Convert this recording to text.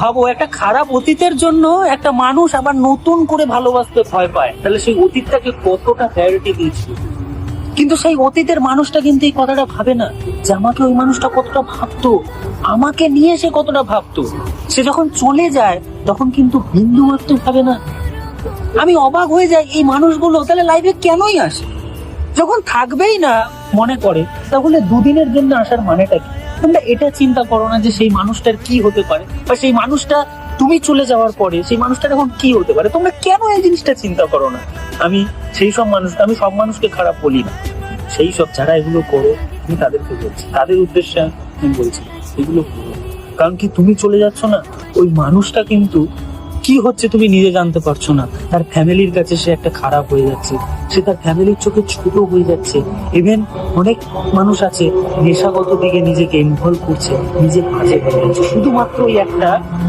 ভাবো, একটা খারাপ অতীতের জন্য একটা মানুষ আবার নতুন করে ভালোবাসতে ভয় পায়। তাহলে সেই অতীতটাকে কতটা প্রায়োরিটি দিয়েছিল কিন্তু সেই অতীতের মানুষটা কিন্তু এই কথাটা ভাবে না, যে আমাকে ওই মানুষটা কতটা ভাবতো, আমাকে নিয়ে সে কতটা ভাবতো। সে যখন চলে যায়, তখন কিন্তু বিন্দু মাত্র ভাবে না। আমি অবাক হয়ে যাই, এই মানুষগুলো তাহলে লাইফে কেনই আসে? যখন থাকবেই না মনে করে, তাহলে দুদিনের জন্য আসার মানেটা কি? তোমরা এটা চিন্তা করো না যে সেই মানুষটার কি হতে পারে, বা সেই মানুষটা তুমি চলে যাওয়ার পরে সেই মানুষটার এখন কি হতে পারে? তোমরা কেন এই জিনিসটা চিন্তা করো না? আমি সেই সব মানুষ, আমি সব মানুষকে খারাপ বলি না। সেই সব যারা এগুলো করো, আমি তাদেরকে বলছি। তাদের উদ্দেশ্যে আমি বলছি, এগুলো করো। কারণ কি তুমি চলে যাচ্ছ না? ওই মানুষটা কিন্তু কি হচ্ছে তুমি নিজে জানতে পারছ না? তার ফ্যামিলির কাছে সে একটা খারাপ হয়ে যাচ্ছে। সে তার ফ্যামিলির চোখে ছোট হয়ে যাচ্ছে। ইভেন অনেক মানুষ আছে, নেশাগত দিকে নিজেকে ইনভলভ করছে নিজে কাজে শুধুমাত্র ওই একটা